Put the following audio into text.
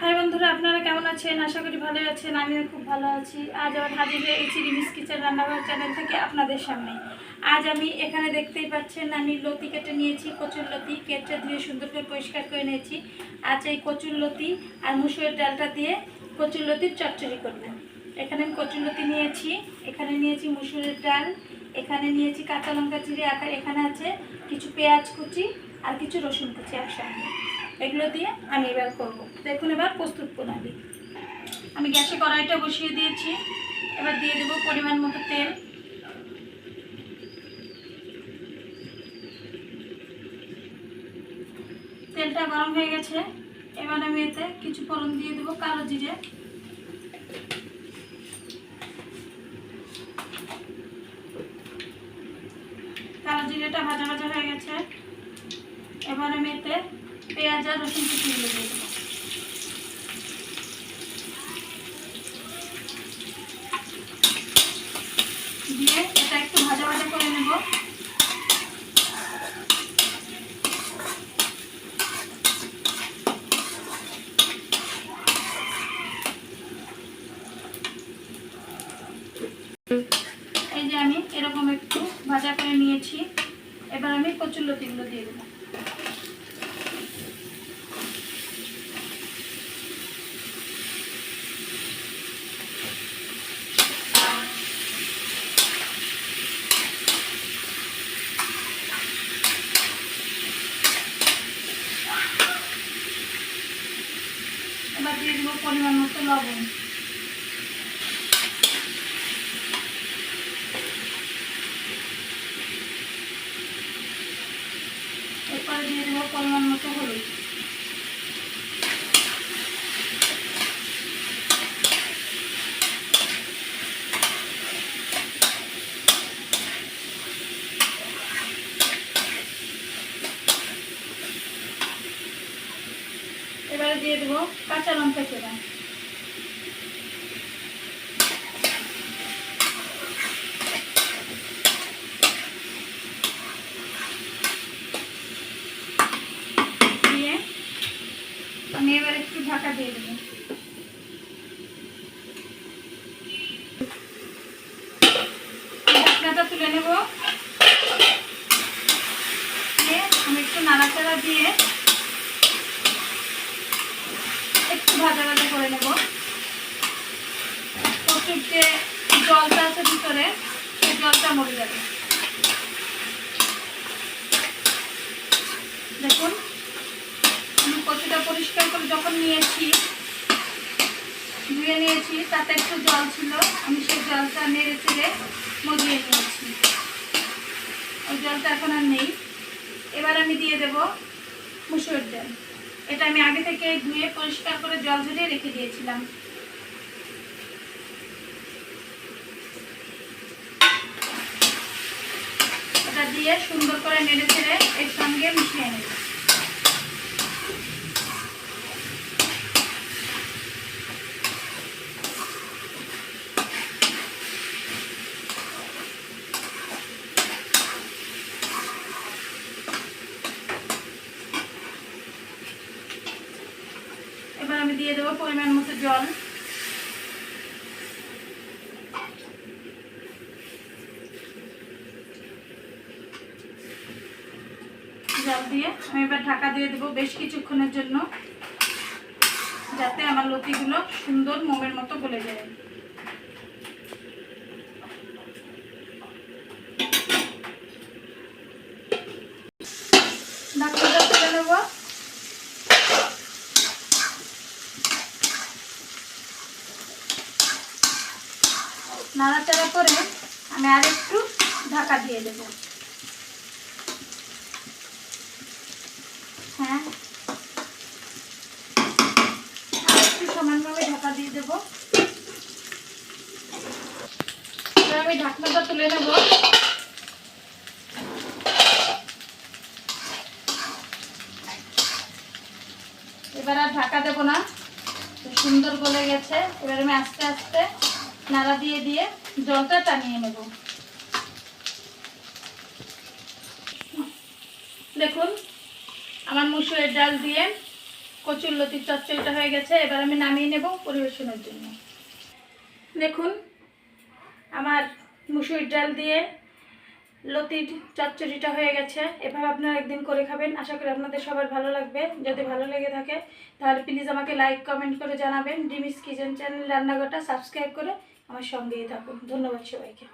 High বন্ধুরা, আপনারা কেমন আছেন? আশা করি ভালো আছেন, আমিও খুব ভালো আছি। আজ আবার হাজির হয়ে গেছি রিমিস কিচেন রান্নাঘর চ্যানেল থেকে আপনাদের সামনে। আজ আমি এখানে দেখতেই পাচ্ছেন, আমি লতি কেটে নিয়েছি, কচুর লতি কেটে ধুয়ে সুন্দর করে পরিষ্কার করে নিয়েছি। আজ এই কচুর লতি আর মুসুরের ডালটা দিয়ে কচুর লতির চচ্চড়ি করবেন এখানে আমি কচুর লতি নিয়েছি, এখানে নিয়েছি মুসুরের ডাল, এখানে নিয়েছি কাঁচা লঙ্কা চিড়ে আকার, এখানে আছে কিছু পেঁয়াজ কুচি আর কিছু রসুন কুচি একসঙ্গে। এগুলো দিয়ে আমি এবার করব। দেখুন এবার প্রস্তুত প্রণালী। আমি গ্যাসে কড়াইটা বসিয়ে দিয়েছি। এবার দিয়ে দেবো পরিমাণ মতো তেল। তেলটা গরম হয়ে গেছে। এবার আমি এতে কিছু ফোড়ন দিয়ে দেবো কালো জিরে। কালো জিরেটা ভাজা ভাজা হয়ে গেছে। এবার আমি এতে পেঁয়াজ আর রসুন কুচিগুলো দিয়ে দেবো। দিয়ে এটা একটু ভাজা ভাজা করে নেব। এই যে আমি এরকম একটু ভাজা করে নিয়েছি। এবার আমি কচুর লতিগুলো দিয়ে দেবো। এবার দিয়ে দেবো পরিমাণ মতো লবণ। এরপরে দিয়ে দেবো পরিমাণ মতো হলুদ। এবারে দিয়ে দেবো কাঁচা লঙ্কা চেরা। আমি এবার একটু ঢাকা দিয়ে দেবো। ঢাকনাটা তুলে নেব। আমি একটু নাড়াচাড়া দিয়ে একটু ভাজা ভাজা করে নেব। কচুর যে জলটা আছে ভিতরে, সেই জলটা মরে যাবে। দেখুন, আমি কচুটা পরিষ্কার করে যখন নিয়েছি, ধুয়ে নিয়েছি, তাতে একটু জল ছিল, আমি সেই জলটা নেড়ে চেড়ে মজিয়ে নিয়েছি। ওই জলটা এখন আর নেই। এবার আমি দিয়ে দেব মুসুর ডাল। এটা আমি আগে থেকে ধুয়ে পরিষ্কার করে জল ঝরিয়ে রেখে দিয়েছিলাম। এটা দিয়ে সুন্দর করে নেড়ে ছেড়ে এর সঙ্গে মিশিয়ে নেব এবার আমি দিয়ে দেবো পরিমাণ মতো জল। জল দিয়ে আমি এবার ঢাকা দিয়ে দেবো বেশ কিছুক্ষণের জন্য, যাতে আমার লতিগুলো সুন্দর মোমের মতো গলে যায় ঢাকনাটা তুলে নেব নাড়াচাড়া করে আমি আর একটু ঢাকা দিয়ে দেব। হ্যাঁ। আর একটু সমানভাবে ঢাকা দিয়ে দেব। আমি ঢাকনাটা তুলে নেব। এবার আর ঢাকা দেবো না। সুন্দর গলে গেছে। এবার আমি আস্তে আস্তে নাড়া দিয়ে দিয়ে জলটা টানিয়ে নেব। দেখুন, আমার মুসুরের ডাল দিয়ে কচুর লতির চচ্চড়িটা হয়ে গেছে, এবার আমি নামিয়ে নেব পরিবেশনের জন্য। দেখুন, আমার মুসুর ডাল দিয়ে লতির চচ্চড়িটা হয়ে গেছে, এভাবে আপনারা একদিন করে খাবেন। আশা করি আপনাদের সবার ভালো লাগবে। যদি ভালো লেগে থাকে, তাহলে প্লিজ আমাকে লাইক কমেন্ট করে জানাবেন। ডিমিস কিচেন চ্যানেল রান্নাঘরটা সাবস্ক্রাইব করে আমার সঙ্গেই থাকুন। ধন্যবাদ সবাইকে।